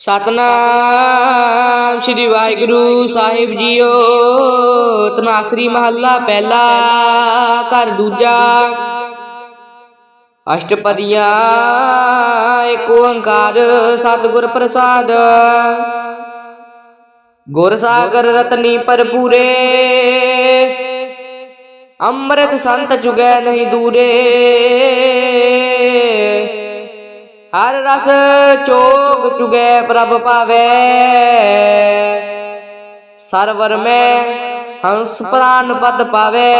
ਸਤਨਾਮ ਸ੍ਰੀ ਵਾਹਿਗੁਰੂ ਸਾਹਿਬ ਜੀਓ। ਤਨਾਸਰੀ ਮਹੱਲਾ ਪਹਿਲਾ, ਘਰ ਦੂਜਾ। ਅਸ਼ਟਪਦੀਆਂ ਏਕ ਓੰਕਾਰ, ਸਤਿਗੁਰ ਪ੍ਰਸਾਦ। ਗੁਰ ਸਾਗਰ ਰਤਨੀ ਭਰਪੂਰੇ। ਅੰਮ੍ਰਿਤ ਸੰਤ ਚੁਗੈ ਨਹੀਂ ਦੂਰੇ। ਹਰ ਰਸ ਚੋਗ ਚੁਗੈ ਪ੍ਰਭ ਪਾਵੇ। ਸਰਵਰ ਮੈਂ ਹੰਸ ਪ੍ਰਾਨ ਪਦ ਪਾਵੇ।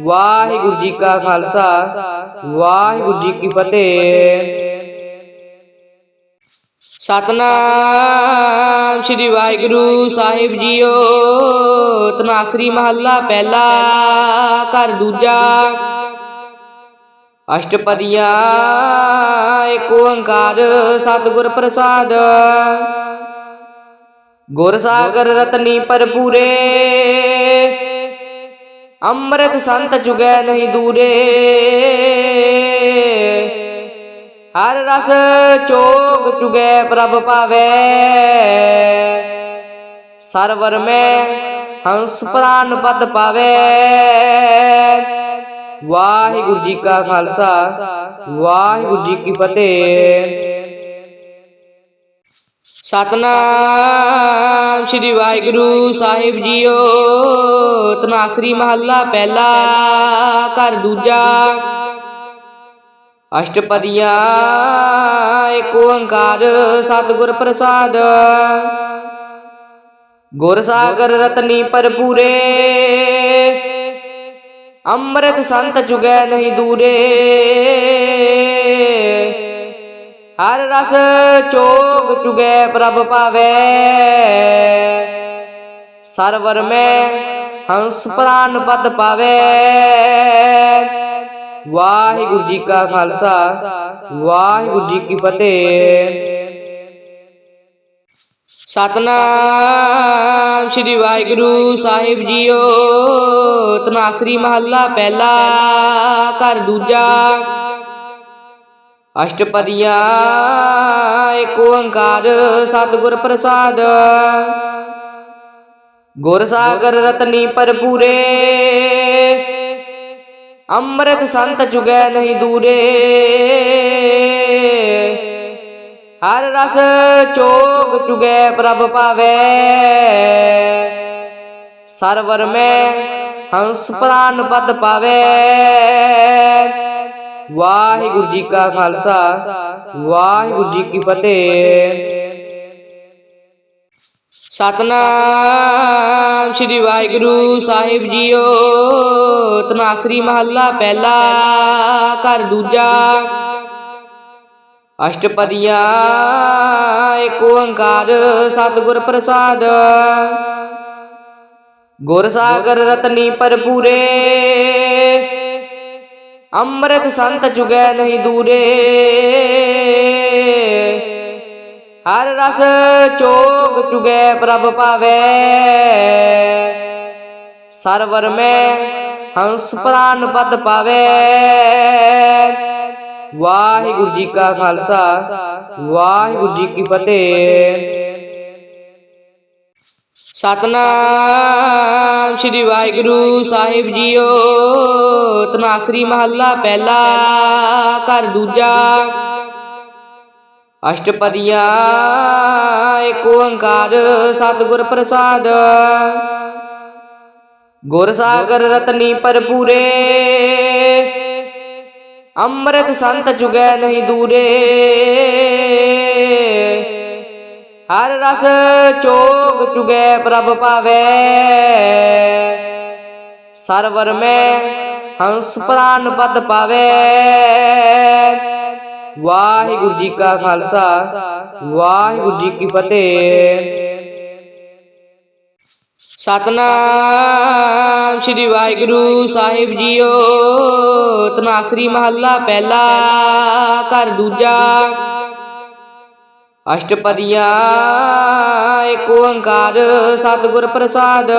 ਵਾਹਿਗੁਰੂ ਜੀ ਕਾ ਖਾਲਸਾ, ਵਾਹਿਗੁਰੂ ਜੀ ਕੀ ਫਤਿਹ। ਸਤਨਾਮ ਸ੍ਰੀ ਵਾਹਿਗੁਰੂ ਸਾਹਿਬ ਜੀਓ, ਤਨਾਸਰੀ ਮਹੱਲਾ ਪਹਿਲਾ, ਘਰ ਦੂਜਾ। ਅਸ਼ਟਪਦੀਆਂ ਏਕ ਓੰਕਾਰ, ਸਤਿਗੁਰ ਪ੍ਰਸਾਦ। ਗੁਰ ਸਾਗਰ ਰਤਨੀ ਭਰਪੂਰੇ, ਅੰਮ੍ਰਿਤ ਸੰਤ ਚੁਗੈ ਨਹੀਂ ਦੂਰੇ। ਹਰ ਰਸ ਚੋਗ ਚੁਗੈ ਪ੍ਰਭ ਪਾਵੇ। ਸਰਵਰ ਮੈਂ ਹੰਸ ਪ੍ਰਾਨ ਪਦ ਪਾਵੇ। ਵਾਹਿਗੁਰੂ ਜੀ ਕਾ ਖਾਲਸਾ, ਵਾਹਿਗੁਰੂ ਜੀ ਕੀ ਫਤਿਹ। ਸਤਨਾਮ ਸ੍ਰੀ ਵਾਹਿਗੁਰੂ ਸਾਹਿਬ ਜੀਓ ਤਨਾਸਰੀ ਮਹੱਲਾ ਪਹਿਲਾ, ਘਰ ਦੂਜਾ। ਅਸ਼ਟਪਦੀਆਂ ਏਕ ਓੰਕਾਰ, ਸਤਿਗੁਰ ਪ੍ਰਸਾਦ। ਗੁਰ ਸਾਗਰ ਰਤਨੀ ਭਰਪੂਰੇ ਅੰਮ੍ਰਿਤ ਸੰਤ ਚੁਗੈ ਨਹੀਂ ਦੂਰੇ। ਹਰ ਰਸ ਚੋਗ ਚੁਗੈ ਪ੍ਰਭ ਪਾਵੇ। ਸਰਵਰ ਮੈਂ ਹੰਸ ਪ੍ਰਾਨ ਪਦ ਪਾਵੇ। ਵਾਹਿਗੁਰੂ ਜੀ ਕਾ ਖਾਲਸਾ, ਵਾਹਿਗੁਰੂ ਜੀ ਕੀ ਫਤਿਹ। ਸਤਨਾਮ ਸ੍ਰੀ ਵਾਹਿਗੁਰੂ ਸਾਹਿਬ ਜੀਓ। ਤਨਾਸਰੀ ਮਹੱਲਾ ਪਹਿਲਾ, ਘਰ ਦੂਜਾ। ਅਸ਼ਟਪਦੀਆਂ ਏਕ ਓੰਕਾਰ, ਸਤਿਗੁਰ ਪ੍ਰਸਾਦ। ਗੁਰ ਸਾਗਰ ਰਤਨੀ ਭਰਪੂਰੇ। ਅੰਮ੍ਰਿਤ ਸੰਤ ਚੁਗੈ ਨਹੀਂ ਦੂਰੇ। ਹਰ ਰਸ ਚੋਗ ਚੁਗੈ ਪ੍ਰਭ ਪਾਵੇ। ਸਰਵਰ ਮੈਂ ਹੰਸ ਪ੍ਰਾਨ ਪਦ ਪਾਵੇ। ਵਾਹਿਗੁਰੂ ਜੀ ਕਾ ਖਾਲਸਾ, ਵਾਹਿਗੁਰੂ ਜੀ ਕੀ ਫਤਿਹ। ਸਤਨਾਮ ਸ੍ਰੀ ਵਾਹਿਗੁਰੂ ਸਾਹਿਬ ਜੀਓ, ਤਨਾਸਰੀ ਮਹੱਲਾ ਪਹਿਲਾ, ਘਰ ਦੂਜਾ। ਅਸ਼ਟਪਦੀਆਂ ਏਕ ਓੰਕਾਰ ਸਤਿਗੁਰ ਪ੍ਰਸਾਦ। ਗੁਰ ਸਾਗਰ ਰਤਨੀ ਭਰਪੂਰੇ, ਅੰਮ੍ਰਿਤ ਸੰਤ ਚੁਗੈ ਨਹੀਂ ਦੂਰੇ। ਹਰ ਰਸ ਚੋਗ ਚੁਗੈ ਪ੍ਰਭ ਪਾਵੇ। ਸਰਵਰ ਮੈਂ ਹੰਸ ਪ੍ਰਾਨ ਪਦ ਪਾਵੇ। ਵਾਹਿਗੁਰੂ ਜੀ ਕਾ ਖਾਲਸਾ, ਵਾਹਿਗੁਰੂ ਜੀ ਕੀ ਫਤਿਹ। ਸਤਨਾਮ ਸ੍ਰੀ ਵਾਹਿਗੁਰੂ ਸਾਹਿਬ ਜੀਓ ਤਨਾਸਰੀ ਮਹੱਲਾ ਪਹਿਲਾ, ਘਰ ਦੂਜਾ। ਅਸ਼ਟਪਦੀਆਂ ਏਕ ਓੰਕਾਰ, ਸਤਿਗੁਰ ਪ੍ਰਸਾਦ। ਗੁਰ ਸਾਗਰ ਰਤਨੀ ਭਰਪੂਰੇ ਅੰਮ੍ਰਿਤ ਸੰਤ ਚੁਗੈ ਨਹੀਂ ਦੂਰੇ। ਹਰ ਰਸ ਚੋਗ ਚੁਗੈ ਪ੍ਰਭ ਪਾਵੇ। ਸਰਵਰ ਮੈਂ ਹੰਸ ਪ੍ਰਾਨ ਪਦ ਪਾਵੇ। ਵਾਹਿਗੁਰੂ ਜੀ ਕਾ ਖਾਲਸਾ, ਵਾਹਿਗੁਰੂ ਜੀ ਕੀ ਫਤਿਹ। ਸਤਨਾਮ ਸ੍ਰੀ ਵਾਹਿਗੁਰੂ ਸਾਹਿਬ ਜੀਓ। ਤਨਾਸਰੀ ਮਹੱਲਾ ਪਹਿਲਾ, ਘਰ ਦੂਜਾ। ਅਸ਼ਟਪਦੀਆਂ ਏਕ ਓੰਕਾਰ, ਸਤਿਗੁਰ ਪ੍ਰਸਾਦ।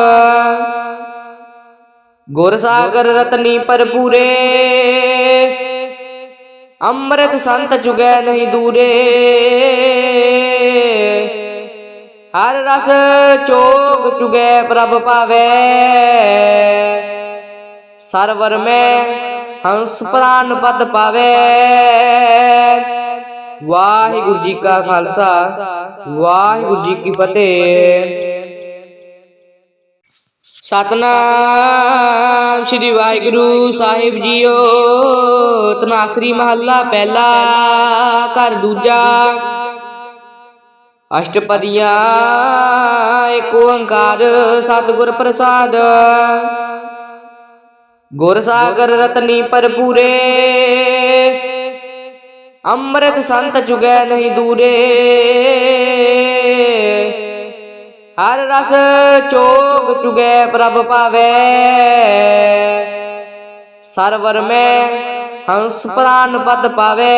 ਗੁਰ ਸਾਗਰ ਰਤਨੀ ਭਰਪੂਰੇ। ਅੰਮ੍ਰਿਤ ਸੰਤ ਚੁਗੈ ਨਹੀਂ ਦੂਰੇ। ਹਰ ਰਸ ਚੋਗ ਚੁਗੈ ਪ੍ਰਭ ਪਾਵੇ। ਸਰਵਰ ਮੈਂ ਹੰਸ ਪ੍ਰਾਨ ਪਦ ਪਾਵੇ। ਵਾਹਿਗੁਰੂ ਜੀ ਕਾ ਖਾਲਸਾ, ਵਾਹਿਗੁਰੂ ਜੀ ਕੀ ਫਤਿਹ। ਸਤਨਾਮ ਸ੍ਰੀ ਵਾਹਿਗੁਰੂ ਸਾਹਿਬ ਜੀਓ, ਤਨਾਸਰੀ ਮਹੱਲਾ ਪਹਿਲਾ, ਘਰ ਦੂਜਾ। ਅਸ਼ਟਪਦੀਆਂ ਏਕ ਓੰਕਾਰ, ਸਤਿਗੁਰ ਪ੍ਰਸਾਦ। ਗੁਰ ਸਾਗਰ ਰਤਨੀ ਭਰਪੂਰੇ, ਅੰਮ੍ਰਿਤ ਸੰਤ ਚੁਗੈ ਨਹੀਂ ਦੂਰੇ। ਹਰ ਰਸ ਚੋਗ ਚੁਗੈ ਪ੍ਰਭ ਪਾਵੇ। ਸਰਵਰ ਮੈਂ ਹੰਸ ਪ੍ਰਾਨ ਪਦ ਪਾਵੇ।